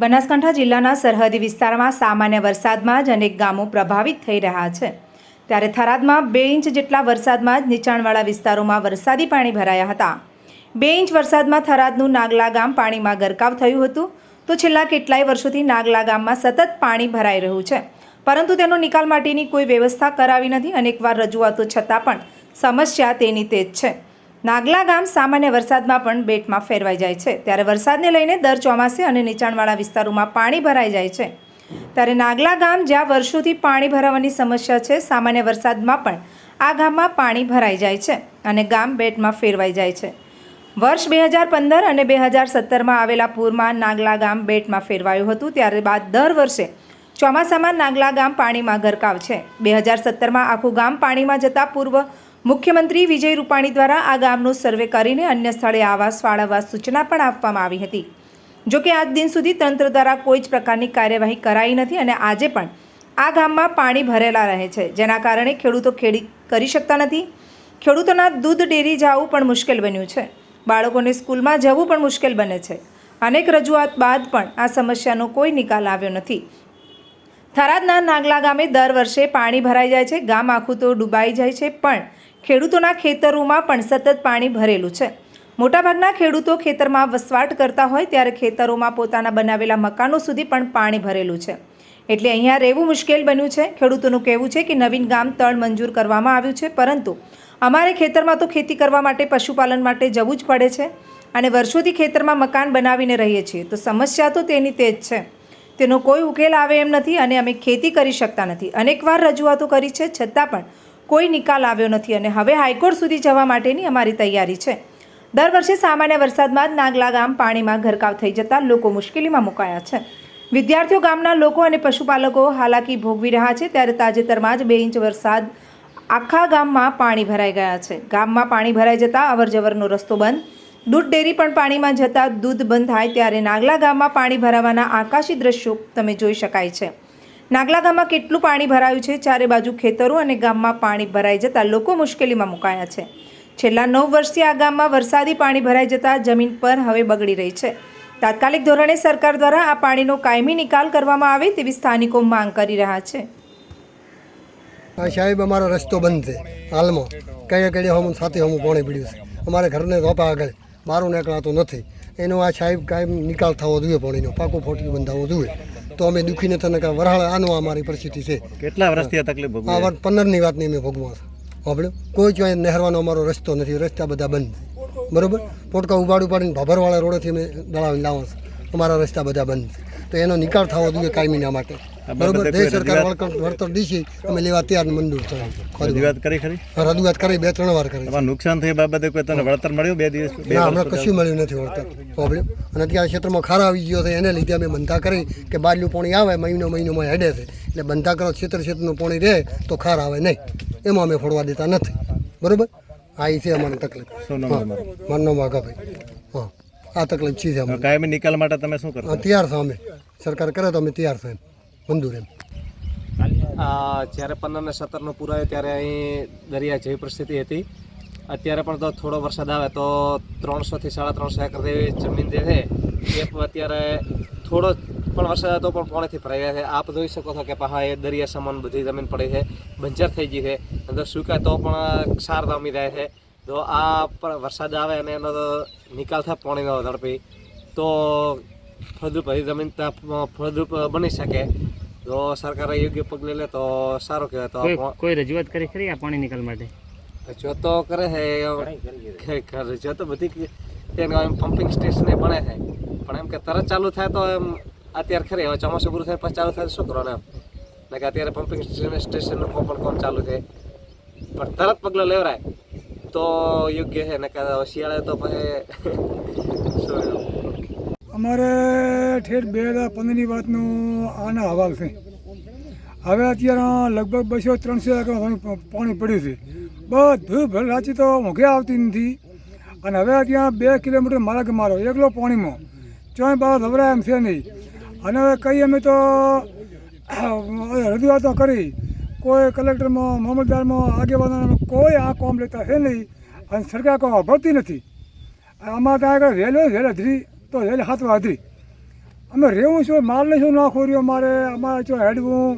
બનાસકાંઠા જિલ્લાના સરહદી વિસ્તારમાં સામાન્ય વરસાદમાં જ અનેક ગામો પ્રભાવિત થઈ રહ્યા છે. ત્યારે થરાદમાં બે ઇંચ જેટલા વરસાદમાં જ નીચાણવાળા વિસ્તારોમાં વરસાદી પાણી ભરાયા હતા. બે ઇંચ વરસાદમાં થરાદનું નાગલા ગામ પાણીમાં ગરકાવ થયું હતું. તો છેલ્લા કેટલાય વર્ષોથી નાગલા ગામમાં સતત પાણી ભરાઈ રહ્યું છે. પરંતુ તેનો નિકાલ માટેની કોઈ વ્યવસ્થા કરાવી નથી. અનેકવાર રજૂઆતો છતાં પણ સમસ્યા તેની તે જ છે. નાગલા ગામ સામાન્ય વરસાદમાં પણ બેટમાં ફેરવાઈ જાય છે. ત્યારે વરસાદને લઈને દર ચોમાસે અને નીચાણવાળા વિસ્તારોમાં પાણી ભરાઈ જાય છે. ત્યારે નાગલા ગામ જ્યાં વર્ષોથી પાણી ભરાવાની સમસ્યા છે, સામાન્ય વરસાદમાં પણ આ ગામમાં પાણી ભરાઈ જાય છે અને ગામ બેટમાં ફેરવાઈ જાય છે. વર્ષ બે હજાર પંદર અને બે હજાર સત્તરમાં આવેલા પૂરમાં નાગલા ગામ બેટમાં ફેરવાયું હતું. ત્યારબાદ દર વર્ષે ચોમાસામાં નાગલા ગામ પાણીમાં ગરકાવ છે. બે હજાર સત્તરમાં આખું ગામ પાણીમાં જતા પૂર્વ મુખ્યમંત્રી વિજય રૂપાણી દ્વારા આ ગામનો સર્વે કરીને અન્ય સ્થળે આવાસ ફાળવવા સૂચના પણ આપવામાં આવી હતી. જો કે આજ દિન સુધી તંત્ર દ્વારા કોઈ જ પ્રકારની કાર્યવાહી કરાઈ નથી અને આજે પણ આ ગામમાં પાણી ભરેલા રહે છે. જેના કારણે ખેડૂતો ખેડી કરી શકતા નથી. ખેડૂતોના દૂધ ડેરી જવું પણ મુશ્કેલ બન્યું છે. બાળકોને સ્કૂલમાં જવું પણ મુશ્કેલ બને છે. અનેક રજૂઆત બાદ પણ આ સમસ્યાનો કોઈ નિકાલ આવ્યો નથી. થરાદના નાગલા ગામે દર વર્ષે પાણી ભરાઈ જાય છે. ગામ આખું તો ડૂબાઈ જાય છે. પણ ખેડૂતોના ખેતરોમાં પણ સતત પાણી ભરેલું છે. મોટાભાગના ખેડૂતો ખેતરમાં વસવાટ કરતા હોય ત્યારે ખેતરોમાં પોતાના બનાવેલા મકાનો સુધી પણ પાણી ભરેલું છે. એટલે અહીંયા રહેવું મુશ્કેલ બન્યું છે. ખેડૂતોનું કહેવું છે કે નવીન ગામ તળ મંજૂર કરવામાં આવ્યું છે, પરંતુ અમારે ખેતરમાં તો ખેતી કરવા માટે, પશુપાલન માટે જવું જ પડે છે અને વર્ષોથી ખેતરમાં મકાન બનાવીને રહીએ છીએ. તો સમસ્યા તો તેની તે જ છે. તેનો કોઈ ઉકેલ આવે એમ નથી અને અમે ખેતી કરી શકતા નથી. અનેકવાર રજૂઆતો કરી છે. છતાં પણ કોઈ નિકાલ આવ્યો નથી અને હવે હાઈકોર્ટ સુધી જવા માટેની અમારી તૈયારી છે. દર વર્ષે સામાન્ય વરસાદમાં જ નાગલા ગામ પાણીમાં ગરકાવ થઈ જતાં લોકો મુશ્કેલીમાં મુકાયા છે. વિદ્યાર્થીઓ ગામના લોકો અને પશુપાલકો હાલાકી ભોગવી રહ્યા છે ત્યારે તાજેતરમાં જ બે ઇંચ વરસાદ આખા ગામમાં પાણી ભરાઈ ગયા છે. ગામમાં પાણી ભરાઈ જતાં અવરજવરનો રસ્તો બંધ. દૂધ ડેરી પણ પાણીમાં જતાં દૂધ બંધ થાય ત્યારે નાગલા ગામમાં પાણી ભરાવાના આકાશી દ્રશ્યો તમે જોઈ શકાય છે. નાગલા ગામમાં કેટલું પાણી ભરાયું છે? ચારે બાજુ ખેતરો અને ગામમાં પાણી ભરાઈ જતાં લોકો મુશ્કેલીમાં મુકાયા છે. છેલ્લા નવ વર્ષથી આ ગામમાં વરસાદી પાણી ભરાઈ જતાં જમીન પર હવે બગડી રહી છે. તાત્કાલિક ધોરણે સરકાર દ્વારા આ પાણીનો કાયમી નિકાલ કરવામાં આવે તેવી સ્થાનિકો માંગ કરી રહ્યા છે. સાહેબ, અમારો રસ્તો બંધ છે. હાલમાં કઈ કઈ હમ સાથે હમ પાણી પીડ્યું છે. અમારે ઘરને રોપા આગળ મારું નીકળાતું નથી. એનો આ સાહેબ કાયમ નિકાલ થવો જોઈએ, પાણીનો પાકું ફોટલું બંધાવવું જોઈએ. તો અમે દુઃખી નથી ને વરાળ આનો અમારી પરિસ્થિતિ છે. કેટલા વર્ષથી આ તકલીફ ભોગવી પંદરની વાતની અમે ભોગવા સાંભળ્યું કોઈ ચોય નહેરવાનો અમારો રસ્તો નથી. રસ્તા બધા બંધ. બરોબર? પોટકા ઉપાડ ઉપાડીને ભાભરવાળા રોડેથી અમે દળાવીને લાવો અમારા રસ્તા બધા બંધ તો એનો નિકાલ થવો જોઈએ કાયમીના માટે. બરોબર દેશ સરકાર વળતર દીધી અમે લેવા તૈયાર મંજૂર થયા. રજૂઆત કરી ખરી? રજૂઆત કરી બે ત્રણ વાર કરી. તમારું નુકસાન થયું બાબતે કોઈ તને વળતર મળ્યું બે દિવસ ના હમણાં કશું મળ્યું નથી વળતર. પ્રોબ્લેમ અને અત્યારે ક્ષેત્રમાં ખારા આવી ગયો છે એને લીધે અમે બંધા કરી કે બારલું પાણી આવે મહિનો મહિનોમાં હેડે છે. એટલે બંધા કરો ક્ષેત્ર ક્ષેત્રનું પાણી રહે તો ખાર આવે નહીં. એમાં અમે ફોડવા દેતા નથી. બરોબર? આ એ છે અમારી તકલીફ. મનનો નામ વાઘાભાઈ. હા. આ તકલીફ છે કાયમી નિકાલ માટે તમે શું કરો તૈયાર છો અમે. સરકાર કરે તો અમે તૈયાર છે એમ. એમ જ્યારે પંદર ને સત્તરનો પૂર આવ્યો ત્યારે અહીં દરિયા જેવી પરિસ્થિતિ હતી. અત્યારે પણ તો થોડો વરસાદ આવે તો ત્રણસોથી સાડા ત્રણસો એકર જેવી જમીન જે છે, એ પણ અત્યારે થોડો પણ વરસાદ હતો પણ પોણેથી ભરાઈ ગયા છે. આપ જોઈ શકો છો કે પહા એ દરિયા સમાન બધી જમીન પડી છે, બંજર થઈ ગઈ છે. અંદર સુકાય તો પણ ક્ષાર જામી જાય છે. તો આ પર વરસાદ આવે અને એનો તો નિકાલ થાય પાણીનો ઝડપી, તો ફળદ્રુપ હરી જમીન ફળદ્રુપ બની શકે. તો સરકારે યોગ્ય પગલે લે તો સારું કહેવાય. તો કોઈ રજૂઆત કરી ખરી આ પાણી નિકાલ માટે? જો તો કરે છે કરે જો તો બધી ત્યાં પમ્પિંગ સ્ટેશન એ બને છે. પણ એમ કે તરત ચાલુ થાય તો એમ અત્યારે ખરી હવે ચોમાસું પૂરું થાય પછી ચાલુ થાય તો શું કરવાનું એમ? ને કે અત્યારે પમ્પિંગ સ્ટેશનનું કોણ પણ કોણ ચાલુ છે? પણ તરત પગલો લેવરાય તો યોગ્ય છે ને કે શિયાળે તો પછી અમારે ઠેઠ બે હજાર પંદરની વાતનું આના હવાલ છે. હવે અત્યારે લગભગ બસો ત્રણસો પાણી પડ્યું છે. બધું રાચી તો મોઘે આવતી નથી. અને હવે ત્યાં બે કિલોમીટર માર્ગ મારો, એકલો પાણીમાં. ચોય બાર ધબરાય એમ છે નહીં. અને હવે કહીએ અમે તો રજૂઆતો કરી. કોઈ કલેક્ટરમાં મામલતદારમાં આગેવાનો કોઈ આ કોમ લેતા છે નહીં. અને સરકાર કોમ ભરતી નથી. આમાં ત્યાં આગળ રેલવે રેલ અધરી તો એટલે હાથમાં અધરી અમે રહેવું છું માલને શું નાખો રહ્યો અમારે અમારે જો હેડવું.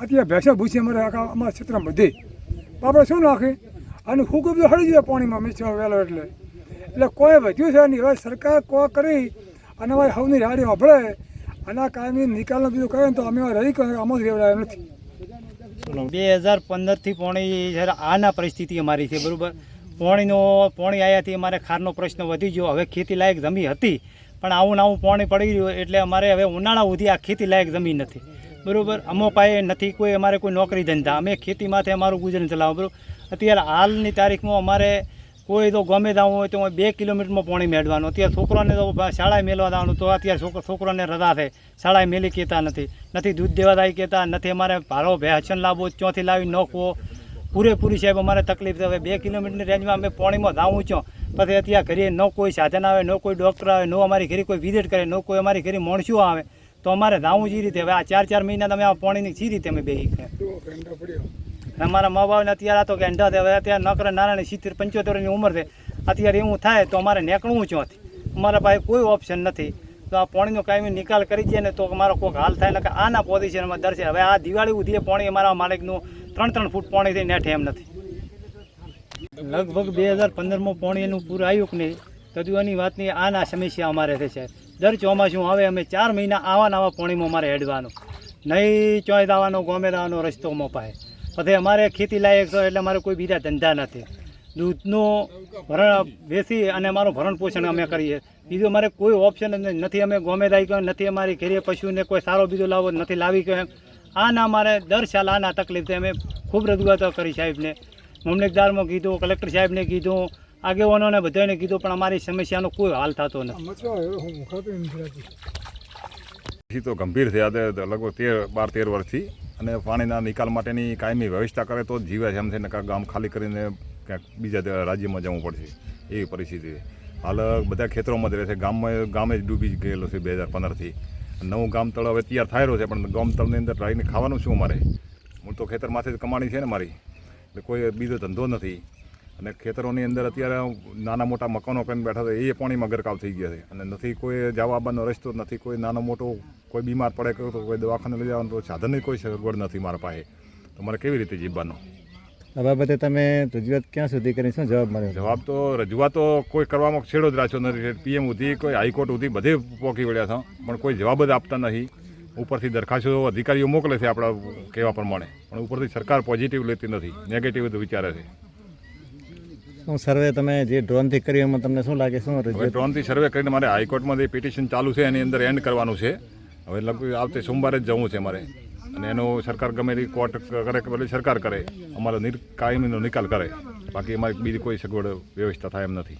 અત્યારે ભેંસો ભૂસી અમારે આખા અમારા ક્ષેત્રમાં બધી. આપણે શું નાખે? અને ફૂકું બધું હળી જાય પાણીમાં મિક્સર વહેલો એટલે. એટલે કોઈ વધ્યું છે નહીં. હવે સરકાર કો કરી અને અમારી સૌની રાડી વાપરે. અને આ કાયમી નિકાલનું બીજું ને તો અમે રહી કરે આમાં જ રેવડાય નથી. બે હજાર પંદરથી પોણી આના પરિસ્થિતિ અમારી છે, બરાબર? પોણીનો પોણી આવ્યાથી અમારે ખારનો પ્રશ્ન વધી ગયો. હવે ખેતી લાયક જમીન હતી, પણ આવું ને આવું પોણી પડી રહ્યું એટલે અમારે હવે ઉનાળા સુધી આ ખેતી લાયક જમીન નથી. બરાબર? અમો પાસે નથી કોઈ, અમારે કોઈ નોકરી ધંધા. અમે ખેતીમાંથી અમારું ગુજરાન ચલાવો બરાબર? અત્યારે હાલની તારીખમાં અમારે કોઈ તો ગમે જવું હોય તો બે કિલોમીટરમાં પોણી મેળવાનું. અત્યારે છોકરાને તો શાળાએ મેળવા જવાનું તો અત્યારે છોકરો છોકરાને રજા થાય શાળાએ મેલી કહેતા નથી. નથી દૂધ દેવા જાય કહેતા, નથી અમારે ભારો ભેસન લાવવો, ચોથી લાવી નોખવો. પૂરેપૂરી સાહેબ અમારે તકલીફ છે. હવે બે કિલોમીટરની રેન્જમાં અમે પોણીમાં જાવું છો પછી અત્યારે ઘરે ન કોઈ સાધન આવે ન કોઈ ડૉક્ટર આવે ન અમારી ઘરે કોઈ વિઝિટ કરે ન કોઈ અમારી ઘરે માણસો આવે તો અમારે જાવું જ રીતે. હવે આ ચાર ચાર મહિના તમે આ પાણીની સી રીતે અમે બેસી અમારા મા બાપને અત્યારે હતો કે છે. હવે અત્યારે નકરા નારાયણ સિત્તેર પંચોતેરની ઉંમર છે. અત્યારે એવું થાય તો અમારે નીકળવું ચોથી અમારા પાસે કોઈ ઓપ્શન નથી. તો આ પાણીનો કાયમી નિકાલ કરી દઈએ ને તો અમારો કોઈક હાલ થાય. ને કે આના પોઝિશનમાં દર્શે હવે આ દિવાળી ઉધીએ પાણી અમારા માલિકનું ત્રણ ત્રણ ફૂટ પાણી થઈ નેઠે એમ નથી. લગભગ બે હજાર પંદરમાં પાણી એનું પૂરું આવ્યું કે નહીં, તો એની વાતની આના સમસ્યા અમારે છે દર ચોમાસું આવે, અમે ચાર મહિના આવા નવા પાણીમાં અમારે હેડવાનું. નહીં ચોય દાવાનો, ગોમે દાવાનો રસ્તો મપાય. પછી અમારે ખેતી લાયક છો એટલે અમારે કોઈ બીજા ધંધા નથી. દૂધનું ભરણ બેસી અને અમારું ભરણ પોષણ અમે કરીએ. બીજું અમારે કોઈ ઓપ્શન નથી. અમે ગોમેદાઈ કહ્યું નથી, અમારી ઘેરીએ પશુને કોઈ સારો બીજો લાવો નથી, લાવી કહ્યું એમ આના મારે દર સાલ આના તકલીફ છે અમે ખૂબ રજૂઆતો કરી સાહેબને. મમલેકદારમાં કીધું કલેક્ટર સાહેબને કીધું આગેવાનોને બધાને કીધું પણ અમારી સમસ્યાનો કોઈ હાલ થતો નથી. તો ગંભીર છે. આજે લગભગ તેર બાર તેર વર્ષથી. અને પાણીના નિકાલ માટેની કાયમી વ્યવસ્થા કરે તો જ જીવે છે. એમ છે નકર ગામ ખાલી કરીને ક્યાંક બીજા રાજ્યમાં જવું પડશે. એવી પરિસ્થિતિ હાલ બધા ખેતરોમાં જ રહે છે. ગામમાં ગામે જ ડૂબી ગયેલો છે બે હજાર પંદરથી. નવું ગામ તળ હવે તૈયાર થયેલો છે, પણ ગામ તળની અંદર રાઈને ખાવાનું શું મારે હું તો ખેતરમાંથી જ કમાણી છે ને મારી. એટલે કોઈ બીજો ધંધો નથી. અને ખેતરોની અંદર અત્યારે નાના મોટા મકાનો કરીને બેઠા છે, એ પાણીમાં ગરકાવ થઈ ગયા છે. અને નથી કોઈ જવા આવવાનો રસ્તો, નથી કોઈ નાનો મોટો કોઈ બીમાર પડે તો કોઈ દવાખાને લઈ જવાનું તો સાધનની કોઈ સગવડ નથી મારા પાસે. તો મારે કેવી રીતે જીવવાનું? આ બાબતે તમે રજૂઆત ક્યાં સુધી કરી શું જવાબ મળ્યો? જવાબ તો રજૂઆતો કોઈ કરવામાં છેડો જ રાખ્યો નથી. પીએમ સુધી કોઈ હાઈકોર્ટ સુધી બધે પોકી વળ્યા છો પણ કોઈ જવાબ જ આપતા નથી ઉપરથી દરખાસ્તો અધિકારીઓ મોકલે છે આપણા કહેવા પ્રમાણે. પણ ઉપરથી સરકાર પોઝિટિવ લેતી નથી. નેગેટિવ જ વિચારે છે. શું સર્વે તમે જે ડ્રોનથી કર્યું એમાં તમને શું લાગે? શું ડ્રોનથી સર્વે કરીને મારે હાઈકોર્ટમાં જે પિટિશન ચાલુ છે એની અંદર એન્ડ કરવાનું છે. હવે લગભગ આવતે સોમવારે જ જવું છે મારે. અને એનો સરકાર ગમે તે કોર્ટ કરે કે ભલે સરકાર કરે, અમારો નિર, કાયમીનો નિકાલ કરે. બાકી અમારી બીજી કોઈ સગવડ વ્યવસ્થા થાય એમ નથી.